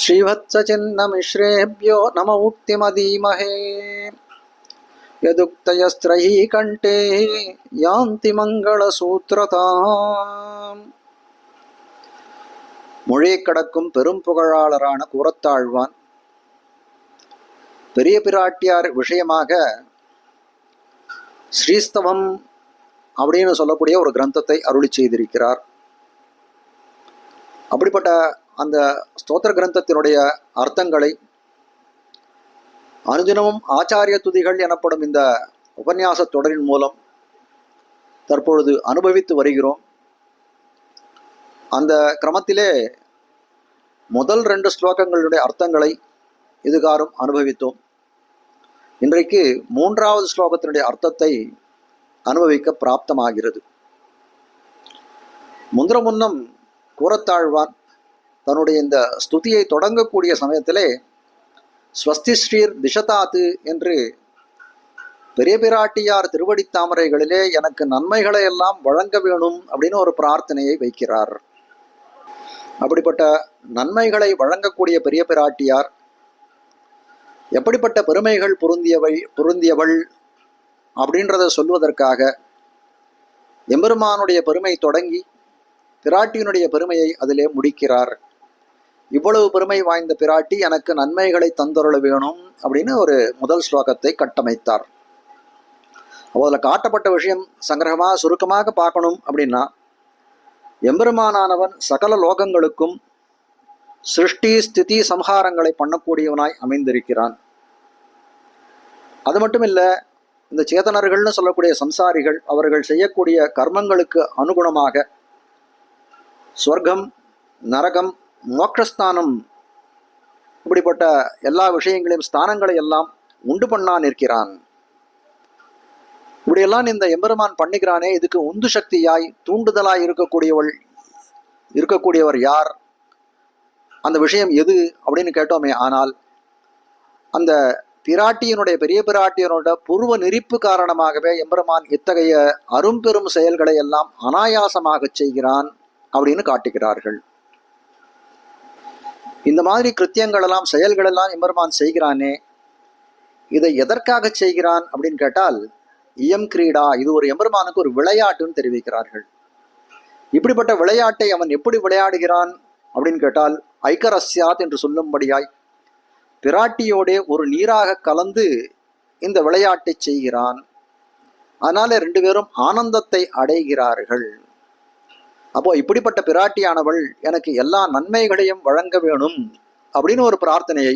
श्रीवत्सचिन्नमिश्रेभ्यो नम उक्तिमधीमहे यदुक्तयस्त्रयी कण्ठे यान्ति மங்களசூத்திரதாம் மொழியை கடக்கும் பெரும் புகழாளரான கூரத்தாழ்வான் பெரிய பிராட்டியார் விஷயமாக ஸ்ரீஸ்தவம் அப்படின்னு சொல்லக்கூடிய ஒரு கிரந்தத்தை அருளி செய்திருக்கிறார் அப்படிப்பட்ட அந்த ஸ்தோத்திர கிரந்தத்தினுடைய அர்த்தங்களை அனுதினமும் ஆச்சாரிய துதிகள் எனப்படும் இந்த உபன்யாச தொடரின் மூலம் தற்பொழுது அனுபவித்து வருகிறோம். அந்த கிரமத்திலே முதல் ரெண்டு ஸ்லோகங்களுடைய அர்த்தங்களை இதுகாரும் அனுபவித்தோம். இன்றைக்கு மூன்றாவது ஸ்லோகத்தினுடைய அர்த்தத்தை அனுபவிக்க பிராப்தமாகிறது. முந்திர முன்னம் கூறத்தாழ்வான் தன்னுடைய இந்த ஸ்துதியை தொடங்கக்கூடிய சமயத்திலே ஸ்வஸ்தி ஸ்ரீர் திஷதாத்து என்று பெரிய பிராட்டியார் திருவடி தாமரைகளிலே எனக்கு நன்மைகளை எல்லாம் வழங்க வேணும் அப்படின்னு ஒரு பிரார்த்தனையை வைக்கிறார். அப்படிப்பட்ட நன்மைகளை வழங்கக்கூடிய பெரிய பிராட்டியார் எப்படிப்பட்ட பெருமைகள் பொருந்தியவை பொருந்தியவள் அப்படின்றத சொல்வதற்காக எம்பெருமானுடைய பெருமை தொடங்கி பிராட்டியினுடைய பெருமையை அதிலே முடிக்கிறார். இவ்வளவு பெருமை வாய்ந்த பிராட்டி எனக்கு நன்மைகளை தந்தருள வேணும் அப்படின்னு ஒரு முதல் ஸ்லோகத்தை கட்டமைத்தார். அதில் காட்டப்பட்ட விஷயம் சங்கிரகமாக சுருக்கமாக பார்க்கணும் அப்படின்னா எம்பெருமானானவன் சகல லோகங்களுக்கும் சிருஷ்டி ஸ்திதி சம்ஹாரங்களை பண்ணக்கூடியவனாய் அமைந்திருக்கிறான். அது மட்டும் இல்லை இந்த சேதனர்கள்னு சொல்லக்கூடிய சம்சாரிகள் அவர்கள் செய்யக்கூடிய கர்மங்களுக்கு அனுகுணமாக ஸ்வர்க்கம் நரகம் மோட்சஸ்தானம் இப்படிப்பட்ட எல்லா விஷயங்களையும் ஸ்தானங்களை எல்லாம் உண்டு பண்ணா நிற்கிறான். இப்படியெல்லாம் இந்த எம்பெருமான் பண்ணுகிறானே இதுக்கு உந்து சக்தியாய் தூண்டுதலாய் இருக்கக்கூடியவள் இருக்கக்கூடியவர் யார்? அந்த விஷயம் எது அப்படின்னு கேட்டோமே ஆனால் அந்த பிராட்டியினுடைய பெரிய பிராட்டியனோட புருவ நெறிப்பு காரணமாகவே எம்பெருமான் இத்தகைய அரும்பெரும் செயல்களை எல்லாம் அனாயாசமாக செய்கிறான் அப்படின்னு காட்டுகிறார்கள். இந்த மாதிரி கிருத்தியங்களெல்லாம் செயல்களெல்லாம் செயல்கள் எம்பெருமான் செய்கிறானே இதை எதற்காக செய்கிறான் அப்படின்னு கேட்டால் இயம் கிரீடா இது ஒரு எம்பெருமானுக்கு ஒரு விளையாட்டுன்னு தெரிவிக்கிறார்கள். இப்படிப்பட்ட விளையாட்டை அவன் எப்படி விளையாடுகிறான் அப்படின்னு கேட்டால் ஐக்கரஸ்யாத் என்று சொல்லும்படியாய் பிராட்டியோடே ஒரு நீராக கலந்து இந்த விளையாட்டை செய்கிறான். அதனால ரெண்டு பேரும் ஆனந்தத்தை அடைகிறார்கள். அப்போ இப்படிப்பட்ட பிராட்டியானவள் எனக்கு எல்லா நன்மைகளையும் வழங்க வேணும் அப்படின்னு ஒரு பிரார்த்தனையை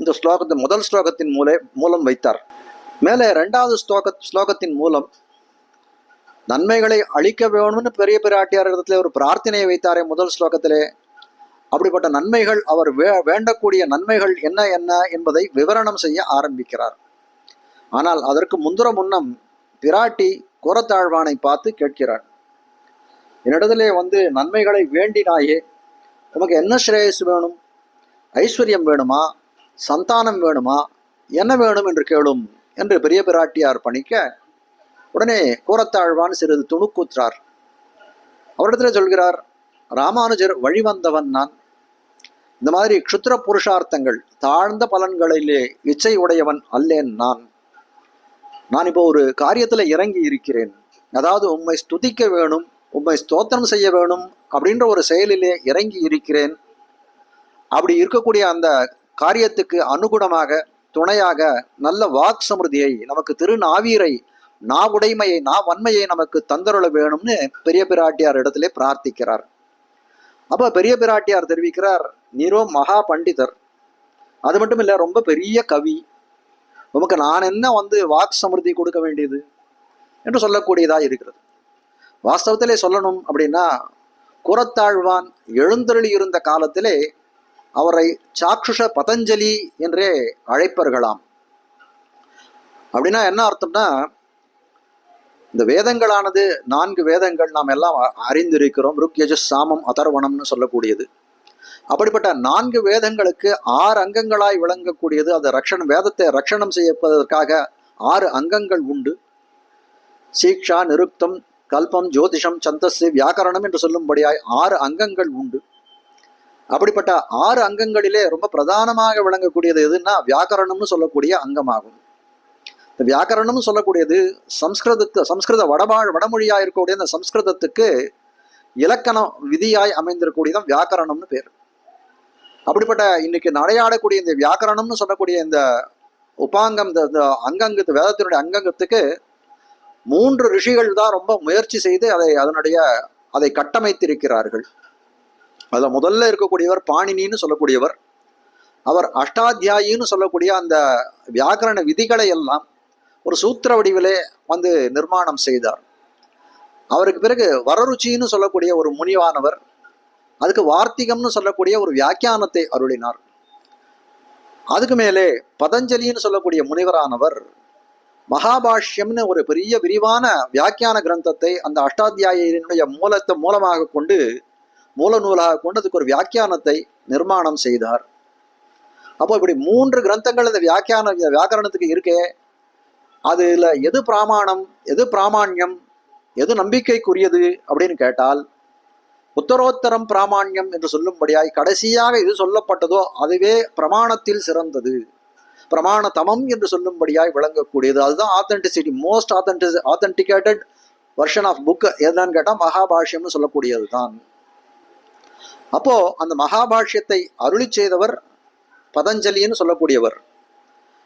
இந்த ஸ்லோகத்தின் முதல் ஸ்லோகத்தின் மூல மூலம் வைத்தார். மேலே ரெண்டாவது ஸ்லோக ஸ்லோகத்தின் மூலம் நன்மைகளை அழிக்க வேணும்னு பெரிய பிராட்டியார் இடத்துல ஒரு பிரார்த்தனையை வைத்தாரே முதல் ஸ்லோகத்திலே. அப்படிப்பட்ட நன்மைகள் அவர் வே வேண்டக்கூடிய நன்மைகள் என்ன என்ன என்பதை விவரணம் செய்ய ஆரம்பிக்கிறார். ஆனால் அதற்கு முந்திர முன்னம் பிராட்டி குரத்தாழ்வானை பார்த்து கேட்கிறார். என்னிடத்திலே வந்து நன்மைகளை வேண்டினாயே. உமக்கு என்ன ஸ்ரேயஸ் வேணும்? ஐஸ்வர்யம் வேணுமா? சந்தானம் வேணுமா? என்ன வேணும் என்று கேளும் என்று பெரிய பிராட்டியார் பணிக்க உடனே கூரத்தாழ்வான் சிறிது துணுக்கூற்றார். அவரிடத்துல சொல்கிறார் ராமானுஜர் வழிவந்தவன் நான். இந்த மாதிரி க்ஷுத்திர புருஷார்த்தங்கள் தாழ்ந்த பலன்களிலே இச்சை உடையவன் அல்லேன் நான். நான் இப்போ ஒரு காரியத்தில் இறங்கி இருக்கிறேன். அதாவது உம்மை ஸ்துதிக்க வேணும் உம்மை ஸ்தோத்திரம் செய்ய வேணும் அப்படின்ற ஒரு செயலிலே இறங்கி இருக்கிறேன். அப்படி இருக்கக்கூடிய அந்த காரியத்துக்கு அனுகுணமாக துணையாக நல்ல வாக் சமிருதியை நமக்கு திருநாவீரை நா உடைமையை நா வன்மையை நமக்கு தந்தருள வேணும்னு பெரிய பிராட்டியார் இடத்திலே பிரார்த்திக்கிறார். அப்ப பெரிய பிராட்டியார் தெரிவிக்கிறார் நீரோ மகா பண்டிதர். அது மட்டும் இல்லை ரொம்ப பெரிய கவி. உமக்கு நான் என்ன வந்து வாக் சமிருதி கொடுக்க வேண்டியது? என்று சொல்லக்கூடியதா இருக்கிறது. வாஸ்தவத்திலே சொல்லணும் அப்படின்னா குரத்தாழ்வான் எழுந்தருளி இருந்த காலத்திலே அவரை சாக்ஷுஷ பதஞ்சலி என்றே அழைப்பர்களாம். அப்படின்னா என்ன அர்த்தம்னா இந்த வேதங்களானது நான்கு வேதங்கள் நாம் எல்லாம் அறிந்திருக்கிறோம். ருக்யஜஸ் சாமம் அதர்வணம்னு சொல்லக்கூடியது. அப்படிப்பட்ட நான்கு வேதங்களுக்கு ஆறு அங்கங்களாய் விளங்கக்கூடியது. அது ரக்ஷணம் வேதத்தை ரக்ஷணம் செய்யப்பதற்காக ஆறு அங்கங்கள் உண்டு. சீக்ஷா நிருக்தம் கல்பம் ஜோதிஷம் சந்தஸ் வியாக்கரணம் என்று சொல்லும்படியாய் ஆறு அங்கங்கள் உண்டு. அப்படிப்பட்ட ஆறு அங்கங்களிலே ரொம்ப பிரதானமாக விளங்கக்கூடியது எதுன்னா வியாக்கரணம்னு சொல்லக்கூடிய அங்கமாகும். இந்த வியாக்கரணம்னு சொல்லக்கூடியது சம்ஸ்கிருதத்து சம்ஸ்கிருத வடபாழ் வடமொழியாக இருக்கக்கூடிய இந்த சம்ஸ்கிருதத்துக்கு இலக்கணம் விதியாய் அமைந்திருக்கக்கூடியதான் வியாக்கரணம்னு பேர். அப்படிப்பட்ட இன்னைக்கு நடையாடக்கூடிய இந்த வியாக்கரணம்னு சொல்லக்கூடிய இந்த உபாங்கம் இந்த இந்த அங்கங்கத்து வேதத்தினுடைய அங்கங்கத்துக்கு மூன்று ரிஷிகள் தான் ரொம்ப முயற்சி செய்து அதை அதனுடைய அதை கட்டமைத்திருக்கிறார்கள். அதில் முதல்ல இருக்கக்கூடியவர் பாணினின்னு சொல்லக்கூடியவர். அவர் அஷ்டாத்தியாயின்னு சொல்லக்கூடிய அந்த வியாக்கரண விதிகளை எல்லாம் ஒரு சூத்திர வடிவிலே வந்து நிர்மாணம் செய்தார். அவருக்கு பிறகு வரருச்சின்னு சொல்லக்கூடிய ஒரு முனிவானவர் அதுக்கு வார்த்திகம்னு சொல்லக்கூடிய ஒரு வியாக்கியானத்தை அருளினார். அதுக்கு மேலே பதஞ்சலின்னு சொல்லக்கூடிய முனிவரானவர் மகாபாஷ்யம்னு ஒரு பெரிய விரிவான வியாக்கியான கிரந்தத்தை அந்த அஷ்டாத்தியாயினுடைய மூலத்தை மூலமாக கொண்டு மூல நூலாக கொண்டு அதுக்கு ஒரு வியாக்கியானத்தை நிர்மாணம் செய்தார். அப்போ இப்படி மூன்று கிரந்தங்கள் இந்த வியாக்கியான இந்த வியாக்கரணத்துக்கு இருக்கே. அதில் எது பிராமாணம் எது பிராமாண்யம் எது நம்பிக்கைக்குரியது அப்படின்னு கேட்டால் உத்தரோத்தரம் பிராமாண்யம் என்று சொல்லும்படியாய் கடைசியாக இது சொல்லப்பட்டதோ அதுவே பிரமாணத்தில் சிறந்தது. பிரமாண தமம் என்று சொல்லும்படியாய் விளங்கக்கூடியது. அதுதான் authenticity most authentic authenticated version of book எதுன்னு கேட்டால் மகாபாஷ்யம்னு சொல்லக்கூடியது தான் அப்போ அந்த மகாபாஷ்யத்தை அருளி செய்தவர் பதஞ்சலின்னு சொல்லக்கூடியவர்.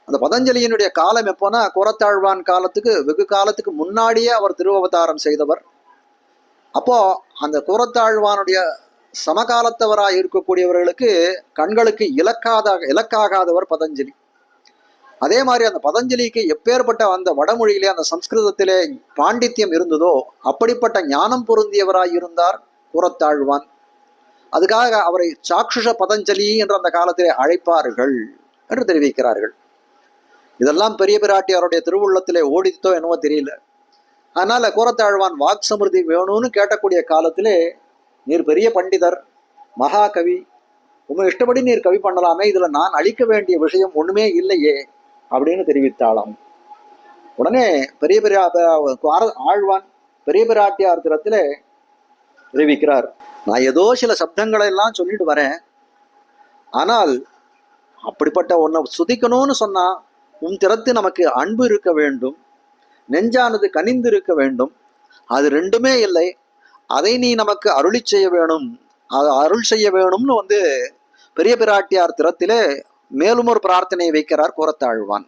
அந்த பதஞ்சலியினுடைய காலம் எப்போனா கோரத்தாழ்வான் காலத்துக்கு வெகு காலத்துக்கு முன்னாடியே அவர் திருவவதாரம் செய்தவர். அப்போ அந்த கூரத்தாழ்வானுடைய சமகாலத்தவராக இருக்கக்கூடியவர்களுக்கு கண்களுக்கு இலக்காத இலக்காகாதவர் பதஞ்சலி. அதே மாதிரி அந்த பதஞ்சலிக்கு எப்பேற்பட்ட அந்த வடமொழியிலே அந்த சம்ஸ்கிருதத்திலே பாண்டித்யம் இருந்ததோ அப்படிப்பட்ட ஞானம் பொருந்தியவராய் இருந்தார் கூரத்தாழ்வான் அதுக்காக அவரை சாக்ஷுஷ பதஞ்சலி என்று அந்த காலத்திலே அழைப்பார்கள் என்று தெரிவிக்கிறார்கள். இதெல்லாம் பெரிய பிராட்டியாருடைய திருவுள்ளத்திலே ஓடித்தோ என்னவோ தெரியல. அதனால கூரத்தாழ்வான் வாக் சமிருதி வேணும்னு கேட்டக்கூடிய காலத்திலே நீர் பெரிய பண்டிதர் மகாகவி உங்க இஷ்டப்படி நீர் கவி பண்ணலாமே இதுல நான் அழிக்க வேண்டிய விஷயம் ஒண்ணுமே இல்லையே. அப்படின்னு தெரிவித்தாளாம். உடனே பெரிய பெரிய ஆழ்வான் பெரிய பிராட்டியார் திறத்திலே தெரிவிக்கிறார். நான் ஏதோ சில சப்தங்களை எல்லாம் சொல்லிட்டு வரேன். ஆனால் அப்படிப்பட்ட ஒன்றை சுதிக்கணும்னு சொன்னா உன் திறத்து நமக்கு அன்பு இருக்க வேண்டும். நெஞ்சானது கனிந்து இருக்க வேண்டும். அது ரெண்டுமே இல்லை. அதை நீ நமக்கு அருளி செய்ய வேணும். அது அருள் செய்ய வேணும்னு வந்து பெரிய பிராட்டியார் திறத்திலே மேலும் ஒரு பிரார்த்தனையை வைக்கிறார் கூறத்தாழ்வான்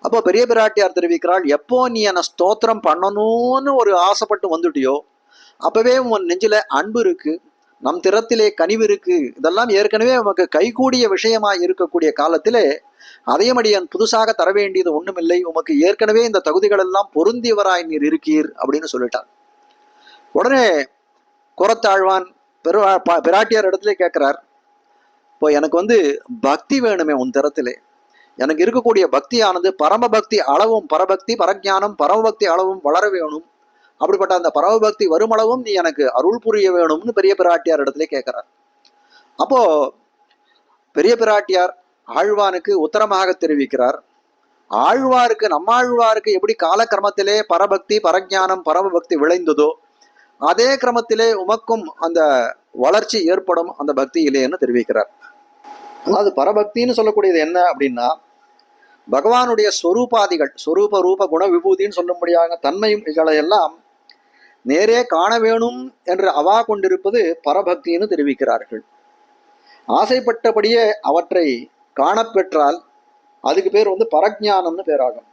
அப்போ பெரிய பிராட்டியார் தெரிவிக்கிறாள் எப்போ நீ என்னை ஸ்தோத்திரம் பண்ணணும்னு ஒரு ஆசைப்பட்டு வந்துட்டியோ அப்பவே உன் நெஞ்சில அன்பு இருக்கு நம் திறத்திலே கனிவு இருக்கு. இதெல்லாம் ஏற்கனவே உமக்கு கைகூடிய விஷயமா இருக்கக்கூடிய காலத்திலே அதையும் அடியன் புதுசாக தர வேண்டியது ஒண்ணுமில்லை. உமக்கு ஏற்கனவே இந்த தகுதிகள் எல்லாம் பொருந்தியவராய் நீர் இருக்கீர் அப்படின்னு சொல்லிட்டார். உடனே குரத்தாழ்வான் பெரு பிராட்டியார் இடத்துல கேட்கிறார் இப்போ எனக்கு வந்து பக்தி வேணுமே உன் தரத்திலே. எனக்கு இருக்கக்கூடிய பக்தியானது பரமபக்தி அளவும் பரபக்தி பரஜானம் பரமபக்தி அளவும் வளர வேணும். அப்படிப்பட்ட அந்த பரமபக்தி வருமளவும் நீ எனக்கு அருள் புரிய வேணும்னு பெரிய பிராட்டியார் இடத்துல கேட்குறார். அப்போ பெரிய பிராட்டியார் ஆழ்வானுக்கு உத்தரமாக தெரிவிக்கிறார். ஆழ்வாருக்கு நம்மாழ்வாருக்கு எப்படி காலக்கிரமத்திலே பரபக்தி பரஜானம் பரமபக்தி விளைந்ததோ அதே கிரமத்திலே உமக்கும் அந்த வளர்ச்சி ஏற்படும் அந்த பக்தியிலேன்னு தெரிவிக்கிறார். அதாவது பரபக்தின்னு சொல்லக்கூடியது என்ன அப்படின்னா பகவானுடைய ஸ்வரூபாதிகள் ஸ்வரூப ரூப குண விபூதின்னு சொல்லும்படியாக தன்மைகளை எல்லாம் நேரே காண வேணும் என்று அவா கொண்டிருப்பது பரபக்தின்னு தெரிவிக்கிறார்கள். ஆசைப்பட்டபடியே அவற்றை காணப்பெற்றால் அதுக்கு பேர் வந்து பரஜானம்னு பேராகும்.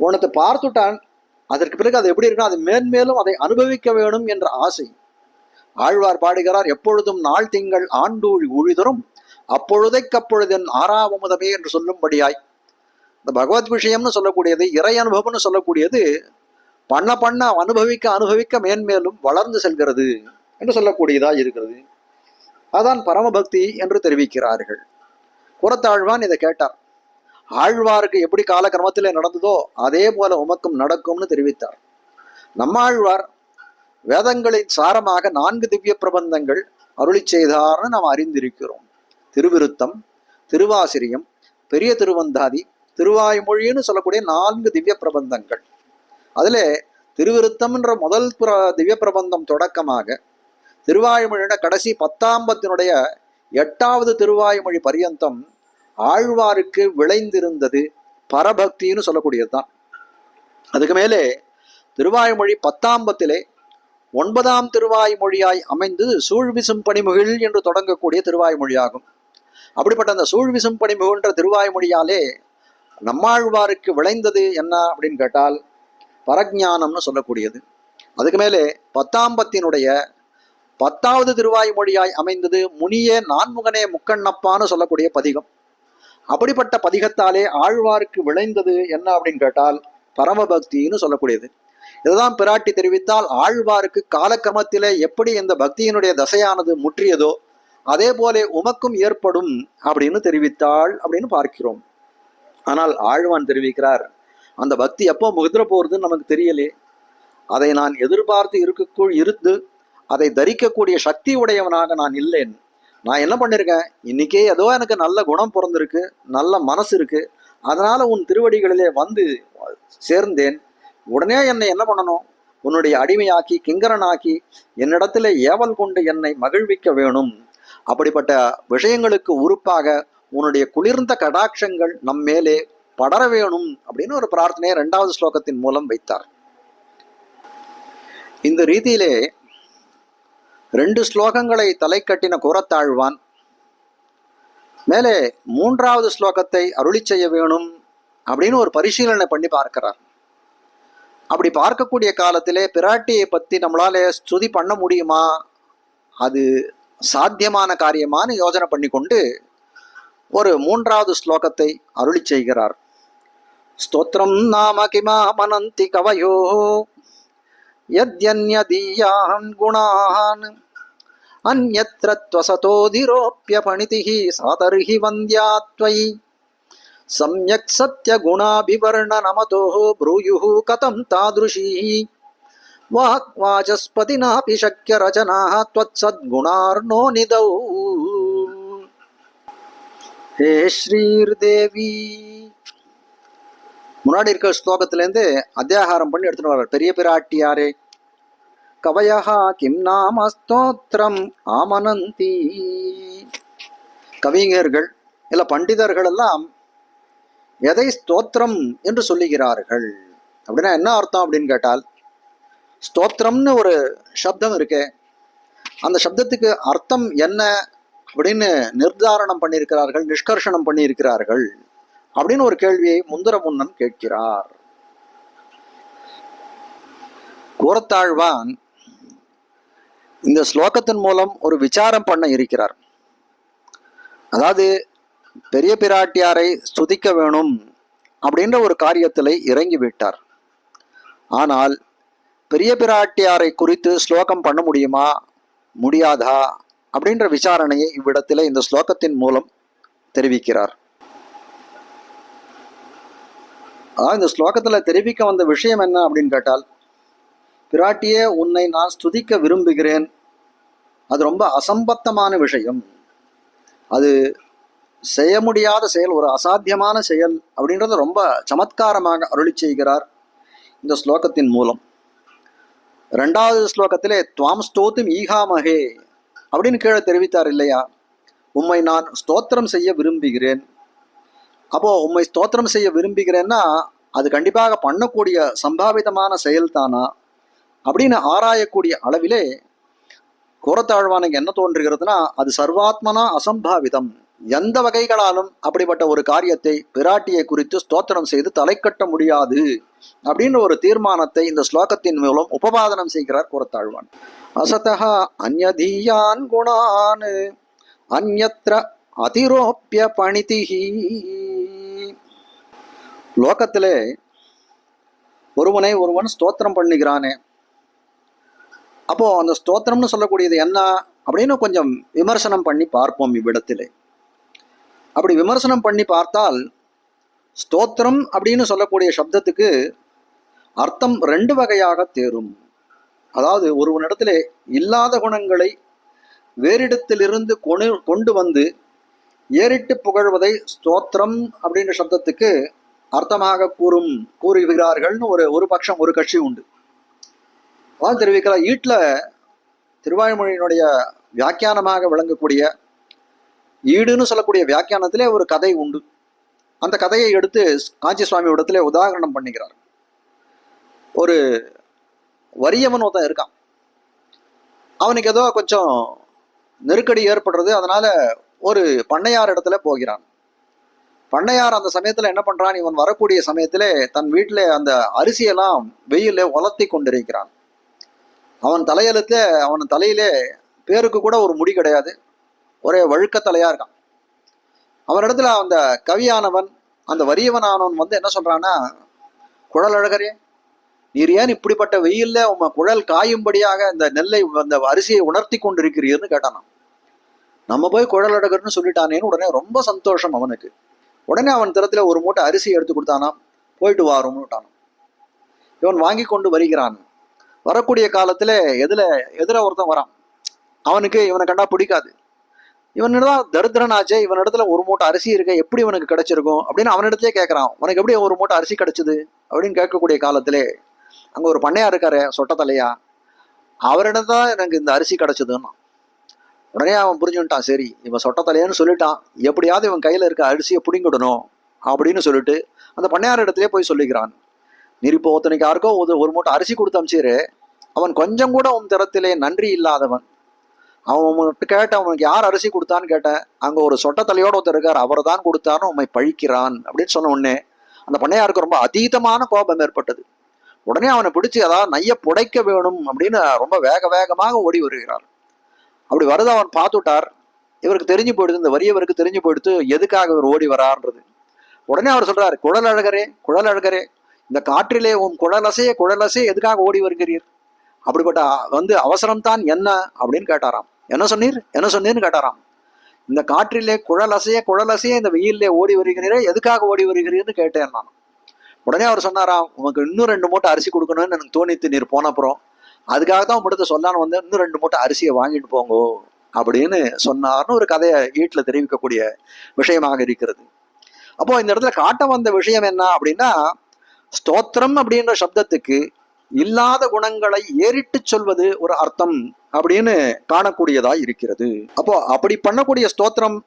உனத்தை பார்த்துட்டான் அதற்கு பிறகு அது எப்படி இருக்குன்னா அது மேன்மேலும் அதை அனுபவிக்க வேணும் என்ற ஆசை. ஆழ்வார் பாடுகிறார் எப்பொழுதும் நாள் திங்கள் ஆண்டூழி உழிதரும் அப்பொழுதைக்கப்பொழுதின் ஆறாவமுதமே என்று சொல்லும்படியாய். இந்த பகவத் விஷயம்னு சொல்லக்கூடியது இறை அனுபவம்னு சொல்லக்கூடியது பண்ண பண்ண அனுபவிக்க அனுபவிக்க மேன்மேலும் வளர்ந்து செல்கிறது என்று சொல்லக்கூடியதாக இருக்கிறது. அதான் பரமபக்தி என்று தெரிவிக்கிறார்கள். குரத்தாழ்வான் இதை கேட்டார். ஆழ்வாருக்கு எப்படி காலக்கிரமத்தில் நடந்ததோ அதே போல உமக்கும் நடக்கும்னு தெரிவித்தார். நம்மாழ்வார் வேதங்களின் சாரமாக நான்கு திவ்ய பிரபந்தங்கள் அருளி செய்தார்னு நாம் அறிந்திருக்கிறோம். திருவிருத்தம் திருவாசிரியம் பெரிய திருவந்தாதி திருவாய்மொழின்னு சொல்லக்கூடிய நான்கு திவ்ய பிரபந்தங்கள். அதில் திருவிருத்தம்ன்ற முதல் புற திவ்ய பிரபந்தம் தொடக்கமாக திருவாய்மொழியோட கடைசி பத்தாம்பத்தினுடைய எட்டாவது திருவாய்மொழி பரியந்தம் ஆழ்வாருக்கு விளைந்திருந்தது பரபக்தின்னு சொல்லக்கூடியது தான் அதுக்கு மேலே திருவாய்மொழி பத்தாம்பத்திலே ஒன்பதாம் திருவாய்மொழியாய் அமைந்து சூழ்விசும் பணிமுகில் என்று தொடங்கக்கூடிய திருவாய்மொழியாகும். அப்படிப்பட்ட அந்த சூழ்விசும் பணிமுகின்ற திருவாய்மொழியாலே நம்மாழ்வாருக்கு விளைந்தது என்ன அப்படின்னு கேட்டால் பரஜானம்னு சொல்லக்கூடியது. அதுக்கு மேலே பத்தாம்பத்தினுடைய பத்தாவது திருவாய்மொழியாய் அமைந்தது முனியே நான்முகனே முக்கண்ணப்பான்னு சொல்லக்கூடிய பதிகம். அப்படிப்பட்ட பதிகத்தாலே ஆழ்வாருக்கு விளைந்தது என்ன அப்படின்னு கேட்டால் பரமபக்தின்னு சொல்லக்கூடியது. இதுதான் பிராட்டி தெரிவித்தால் ஆழ்வாருக்கு காலக்கிரமத்திலே எப்படி இந்த பக்தியினுடைய தசையானது முற்றியதோ அதே போலே உமக்கும் ஏற்படும் அப்படின்னு தெரிவித்தாள் அப்படின்னு பார்க்கிறோம். ஆனால் ஆழ்வான் தெரிவிக்கிறார் அந்த பக்தி எப்போ முகிற போறதுன்னு நமக்கு தெரியலே. அதை நான் எதிர்பார்த்து இருக்கக்குள் இருந்து அதை தரிக்கக்கூடிய சக்தி உடையவனாக நான் இல்லேன். நான் என்ன பண்ணியிருக்கேன் இன்னைக்கே ஏதோ எனக்கு நல்ல குணம் பிறந்திருக்கு நல்ல மனசு இருக்கு. அதனால உன் திருவடிகளிலே வந்து சேர்ந்தேன். உடனே என்னை என்ன பண்ணணும்? உன்னுடைய அடிமையாக்கி கிங்கரனாக்கி என்னிடத்திலே ஏவல் கொண்டு என்னை மகிழ்விக்க வேணும். அப்படிப்பட்ட விஷயங்களுக்கு உறுப்பாக உன்னுடைய குளிர்ந்த கடாட்சங்கள் நம் மேலே படர வேணும் அப்படின்னு ஒரு பிரார்த்தனையை ரெண்டாவது ஸ்லோகத்தின் மூலம் வைத்தார். இந்த ரீதியிலே ரெண்டு ஸ்லோகங்களை தலை கட்டின கூறத்தாழ்வான் மேலே மூன்றாவது ஸ்லோகத்தை அருளி செய்ய வேணும் அப்படின்னு ஒரு பரிசீலனை பண்ணி பார்க்கிறார். அப்படி பார்க்கக்கூடிய காலத்திலே பிராட்டியை பற்றி நம்மளால் ஸ்துதி பண்ண முடியுமா? அது சாத்தியமான காரியமானு யோஜனை பண்ணி கொண்டு ஒரு மூன்றாவது ஸ்லோகத்தை அருளி செய்கிறார். ஸ்தோத்திரம் நாம கிமா மனந்தி கவயோ யத்யன்யதீயான் குணான் அந்யத்ரத்வசதோதிரோப்பிய பணிதிஹி சாதர்ஹி வந்தியாத்வை. सम्यक् सत्यगुणाभिवर्णनमतो ब्रूयुः कथं तादृशी वाक्वाचस्पतिनापि शक्यरचनाः त्वत्सद्गुणार्णो निदौ ஹே ஸ்ரீர்தேவி முன்னாடி இருக்கிற ஸ்லோகத்திலேருந்து அத்தியாகாரம் பண்ணி எடுத்துட்டு வர்றார் பெரிய பிராட்டியாரே கவயா கிம் நாம ஸ்தோத்திரம் ஆமனந்தி கவிஞர்கள் இல்ல பண்டிதர்கள் எல்லாம் எதை ஸ்தோத்திரம் என்று சொல்லுகிறார்கள்? அப்படின்னா என்ன அர்த்தம் அப்படின்னு கேட்டால் ஸ்தோத்திரம்னு ஒரு சப்தம் இருக்கே அந்த சப்தத்துக்கு அர்த்தம் என்ன அப்படின்னு நிர்தாரணம் பண்ணியிருக்கிறார்கள் நிஷ்கர்ஷணம் பண்ணியிருக்கிறார்கள் அப்படின்னு ஒரு கேள்வியை முந்தர முன்னன் கேட்கிறார். கூறத்தாழ்வான் இந்த ஸ்லோகத்தின் மூலம் ஒரு விசாரம் பண்ண இருக்கிறார். அதாவது பெரிய பிராட்டியாரை ஸ்துதிக்க வேணும் அப்படின்ற ஒரு காரியத்தில் இறங்கி விட்டார் ஆனால் பெரிய பிராட்டியாரை குறித்து ஸ்லோகம் பண்ண முடியுமா? முடியாதா? அப்படின்ற விசாரணையை இவ்விடத்தில் இந்த ஸ்லோகத்தின் மூலம் தெரிவிக்கிறார். இந்த ஸ்லோகத்தில் தெரிவிக்க வந்த விஷயம் என்ன அப்படின்னு கேட்டால் பிராட்டியே உன்னை நான் ஸ்துதிக்க விரும்புகிறேன். அது ரொம்ப அசம்பத்தமான விஷயம். அது செய்ய முடியாத செயல் ஒரு அசாத்தியமான செயல் அப்படின்றத ரொம்ப சமத்காரமாக அருளி செய்கிறார் இந்த ஸ்லோகத்தின் மூலம். ரெண்டாவது ஸ்லோகத்திலே துவாம் ஸ்தோத்தும் ஈகாமகே அப்படின்னு கீழே தெரிவித்தார் இல்லையா? உம்மை நான் ஸ்தோத்திரம் செய்ய விரும்புகிறேன். அப்போ உம்மை ஸ்தோத்திரம் செய்ய விரும்புகிறேன்னா அது கண்டிப்பாக பண்ணக்கூடிய சம்பாவிதமான செயல்தானா? அப்படின்னு ஆராயக்கூடிய அளவிலே கோரத்தாழ்வானுக்கு என்ன தோன்றுகிறதுனா அது சர்வாத்மனா அசம்பாவிதம். எந்த வகைகளாலும் அப்படிப்பட்ட ஒரு காரியத்தை பிராட்டியை குறித்து ஸ்தோத்திரம் செய்து தலை கட்ட முடியாது அப்படின்னு ஒரு தீர்மானத்தை இந்த ஸ்லோகத்தின் மூலம் உபபாதனம் செய்கிறார் கூறத்தாழ்வான். அசதா அந்நதீயான் குணான் அந்யத்ர அதிரோப்பிய பணிதிகி லோகத்திலே ஒருவனை ஒருவன் ஸ்தோத்திரம் பண்ணுகிறானே. அப்போ அந்த ஸ்தோத்திரம்னு சொல்லக்கூடியது என்ன? அப்படின்னு கொஞ்சம் விமர்சனம் பண்ணி பார்ப்போம் இவ்விடத்திலே. அப்படி விமர்சனம் பண்ணி பார்த்தால் ஸ்தோத்திரம் அப்படின்னு சொல்லக்கூடிய சப்தத்துக்கு அர்த்தம் ரெண்டு வகையாக தேரும். அதாவது ஒருவனிடத்திலே இல்லாத குணங்களை வேறிடத்திலிருந்து கொணு கொண்டு வந்து ஏறிட்டு புகழ்வதை ஸ்தோத்திரம் அப்படின்ற சப்தத்துக்கு அர்த்தமாக கூறும் கூறுகிறார்கள்னு ஒரு ஒரு பட்சம் ஒரு கட்சி உண்டு. அதான் தெரிவிக்கிறார் ஈட்டில் திருவாய்மொழியினுடைய வியாக்கியானமாக விளங்கக்கூடிய ஈடுன்னு சொல்லக்கூடிய வியாக்கியானத்திலே ஒரு கதை உண்டு. அந்த கதையை எடுத்து காஞ்சி சுவாமி இடத்துல உதாகரணம் பண்ணிக்கிறார். ஒரு வறியவன் ஒருத்தன் இருக்கான். அவனுக்கு ஏதோ கொஞ்சம் நெருக்கடி ஏற்படுறது அதனால ஒரு பண்ணையார் இடத்துல போகிறான். பண்ணையார் அந்த சமயத்தில் என்ன பண்ணுறான் இவன் வரக்கூடிய சமயத்தில் தன் வீட்டில் அந்த அரிசியெல்லாம் வெயிலில் உலர்த்தி கொண்டிருக்கிறான். அவன் தலையெழுத்த அவன் தலையிலே பேருக்கு கூட ஒரு முடி கிடையாது. ஒரே வழுக்கத்தலையாக இருக்கான். அவனிடத்துல அந்த கவியானவன் அந்த வறியவனானவன் வந்து என்ன சொல்றான்னா குழல் அழகரே நீர் ஏன் இப்படிப்பட்ட வெயில்ல உங்க குழல் காயும்படியாக இந்த நெல்லை அந்த அரிசியை உணர்த்தி கொண்டிருக்கிறீர்னு கேட்டானான் நம்ம போய் குழல் அழகர்னு சொல்லிட்டானேன்னு உடனே ரொம்ப சந்தோஷம் அவனுக்கு. உடனே அவன் திறத்துல ஒரு மூட்டை அரிசி எடுத்து கொடுத்தானாம். போயிட்டு வாரும்னு விட்டானான் இவன் வாங்கி கொண்டு வருகிறான். வரக்கூடிய காலத்துல எதுல எதிர ஒருத்தன் வரான். அவனுக்கு இவனை கண்டா பிடிக்காது. இவனிடம் தரித்திரனாச்சே இவனிடத்துல ஒரு மூட்டை அரிசி இருக்க எப்படி இவனுக்கு கிடைச்சிருக்கும்? அப்படின்னு அவனிடத்தையே கேட்கறான் உனக்கு எப்படி ஒரு மூட்டை அரிசி கிடைச்சது? அப்படின்னு கேட்கக்கூடிய காலத்திலே அங்க ஒரு பண்ணையா இருக்காரு சொட்ட தலையா. அவரிடம் தான் எனக்கு இந்த அரிசி கிடைச்சதுன்னா. உடனே அவன் புரிஞ்சுட்டான் சரி இவன் சொட்ட தலையான்னு சொல்லிட்டான். எப்படியாவது இவன் கையில இருக்க அரிசியை பிடிங்கிடணும் அப்படின்னு சொல்லிட்டு அந்த பண்ணையார் இடத்துலயே போய் சொல்லிக்கிறான். நீர் இப்போ யாருக்கோ ஒரு ஒரு மூட்டை அரிசி கொடுத்து அமிச்சிரு. அவன் கொஞ்சம் கூட உன் திறத்திலே நன்றி இல்லாதவன். அவன் உங்கள்கிட்ட கேட்ட அவனுக்கு யார் அரிசி கொடுத்தான்னு கேட்டேன். அங்கே ஒரு சொட்ட தலையோடு ஒருத்தர் இருக்கார் அவர் தான் கொடுத்தாரு உண்மை பழிக்கிறான் அப்படின்னு சொன்ன உடனே அந்த பண்ணையாருக்கு ரொம்ப அதீதமான கோபம் ஏற்பட்டது. உடனே அவனை பிடிச்சி அதாவது நைய புடைக்க வேணும் அப்படின்னு ரொம்ப வேக வேகமாக ஓடி வருகிறார். அப்படி வரத அவன் பார்த்துட்டார். இவருக்கு தெரிஞ்சு போயிடுது இந்த வரியவருக்கு தெரிஞ்சு போயிடுத்து எதுக்காக இவர் ஓடி வரான்றது உடனே அவர் சொல்றாரு குழல் அழகரே குழல் அழகரே இந்த காற்றிலே உன் குழலசைய குழலசைய எதுக்காக ஓடி வருகிறீர்? அப்படிப்பட்ட வந்து அவசரம்தான் என்ன? அப்படின்னு கேட்டாராம். என்ன சொன்னீர்? என்ன சொன்னீர்னு கேட்டாராம். இந்த காற்றிலே குழல் அசைய குழல் அசைய இந்த வெயிலே ஓடி வருகிறீரே எதுக்காக ஓடி வருகிறீர்னு கேட்டேன் நான். உடனே அவர் சொன்னாராம் உனக்கு இன்னும் ரெண்டு மூட்டை அரிசி கொடுக்கணும்னு எனக்கு தோணித்து நீர் போனப்புறம் அதுக்காக தான் உங்கள்கிட்ட சொல்லான்னு வந்து இன்னும் ரெண்டு மூட்டை அரிசியை வாங்கிட்டு போங்கோ அப்படின்னு சொன்னார்னு ஒரு கதையை வீட்டில் தெரிவிக்கக்கூடிய விஷயமாக இருக்கிறது. அப்போ இந்த இடத்துல காட்ட வந்த விஷயம் என்ன அப்படின்னா ஸ்தோத்திரம் அப்படின்ற சப்தத்துக்கு இல்லாத குணங்களை ஏறிட்டு சொல்வது ஒரு அர்த்தம் அப்படின்னு காணக்கூடியதா இருக்கிறது. அப்போ அப்படி பண்ணக்கூடிய ஸ்தோத்திரம்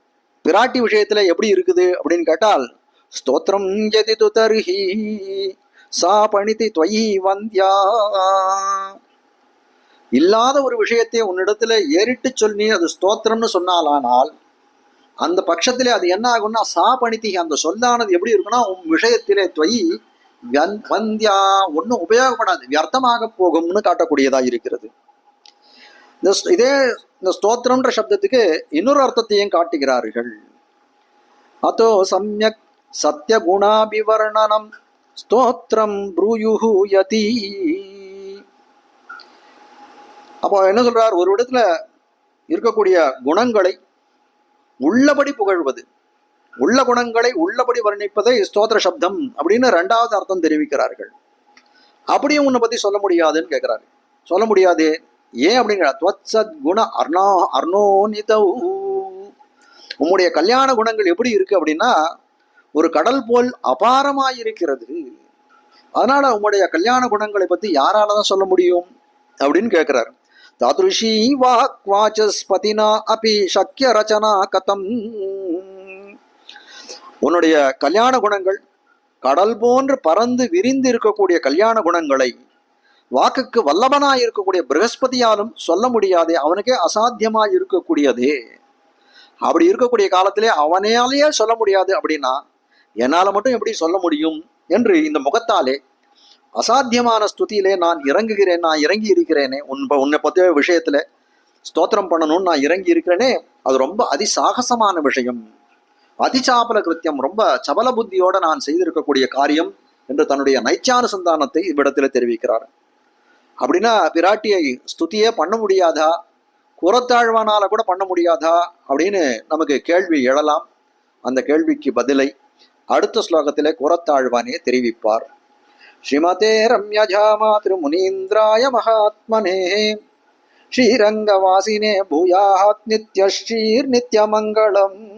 பிராட்டி விஷயத்துல எப்படி இருக்குது அப்படின்னு கேட்டால் ஸ்தோத்திரம் எதி து சா பணிதி துவயி வந்தியா. இல்லாத ஒரு விஷயத்தை உன்னிடத்துல ஏறிட்டு சொல்லி அது ஸ்தோத்திரம்னு சொன்னாலானால் அந்த பட்சத்திலே அது என்ன ஆகும்னா சா பணித்தி அந்த சொல்லானது எப்படி இருக்குன்னா உன் விஷயத்திலே துவயி வந்தியா ஒன்றும் உபயோகப்படாது. வியர்த்தமாக போகும்னு காட்டக்கூடியதா இருக்கிறது. இந்த ஸ்- இதே இந்த ஸ்தோத்திரம்ன்ற சப்தத்துக்கு இன்னொரு அர்த்தத்தையும் காட்டுகிறார்கள். அதோ சமயக் சத்திய குணாபிவர்ணனம் ஸ்தோத்திரம் ப்ரூயுஹு யதி. அப்போ என்ன சொல்றார்? ஒரு இடத்துல இருக்கக்கூடிய குணங்களை உள்ளபடி புகழ்வது. உள்ள குணங்களை உள்ளபடி வர்ணிப்பதை ஸ்தோத்திர சப்தம் அப்படின்னு ரெண்டாவது அர்த்தம் தெரிவிக்கிறார்கள். அப்படியும் உன்னை பத்தி சொல்ல முடியாதுன்னு கேட்கிறாரு சொல்ல முடியாது. ஏன் அப்படிங்கிற துவத்சத் குண அர்ணா அர்ணோனிதௌ. உம்முடைய கல்யாண குணங்கள் எப்படி இருக்கு அப்படின்னா ஒரு கடல் போல் அபாரமாயிருக்கிறது. அதனால உம்முடைய கல்யாண குணங்களை பத்தி யாரால தான் சொல்ல முடியும் அப்படின்னு கேட்கிறார் தாதுருஷி வாக் வாச்சஸ்பதினா அபி சக்கிய ரச்சனா கதம். உன்னுடைய கல்யாண குணங்கள் கடல் போன்று பறந்து விரிந்து இருக்கக்கூடிய கல்யாண குணங்களை வாக்குக்கு வல்லவனாய் இருக்கக்கூடிய பிரகஸ்பதியாலும் சொல்ல முடியாதே அவனுக்கே அசாத்தியமாய் இருக்கக்கூடியதே. அப்படி இருக்கக்கூடிய காலத்திலே அவனாலேயே சொல்ல முடியாது அப்படின்னா என்னால் மட்டும் எப்படி சொல்ல முடியும் என்று இந்த முகத்தாலே அசாத்தியமான ஸ்துதியிலே நான் இறங்குகிறேன் நான் இறங்கி இருக்கிறேனே உன் உன்னை பற்றிய விஷயத்துல ஸ்தோத்திரம் பண்ணணும்னு நான் இறங்கி இருக்கிறேனே அது ரொம்ப அதிசாகசமான விஷயம். அதிசாபல கிருத்தியம் ரொம்ப சபல புத்தியோட நான் செய்திருக்கக்கூடிய காரியம் என்று தன்னுடைய நைச்சானுசந்தானத்தை இவ்விடத்தில் தெரிவிக்கிறார். அப்படின்னா பிராட்டியை ஸ்துதியே பண்ண முடியாதா? குரத்தாழ்வானால கூட பண்ண முடியாதா? அப்படின்னு நமக்கு கேள்வி எழலாம். அந்த கேள்விக்கு பதிலை அடுத்த ஸ்லோகத்திலே குரத்தாழ்வானே தெரிவிப்பார். ஸ்ரீமதே ரம்யஜா மாத்ரு முனீந்திராய மகாத்மனே. ஸ்ரீரங்கவாசினே பூயாத் நித்யஸ்ரீர் நித்யமங்களம்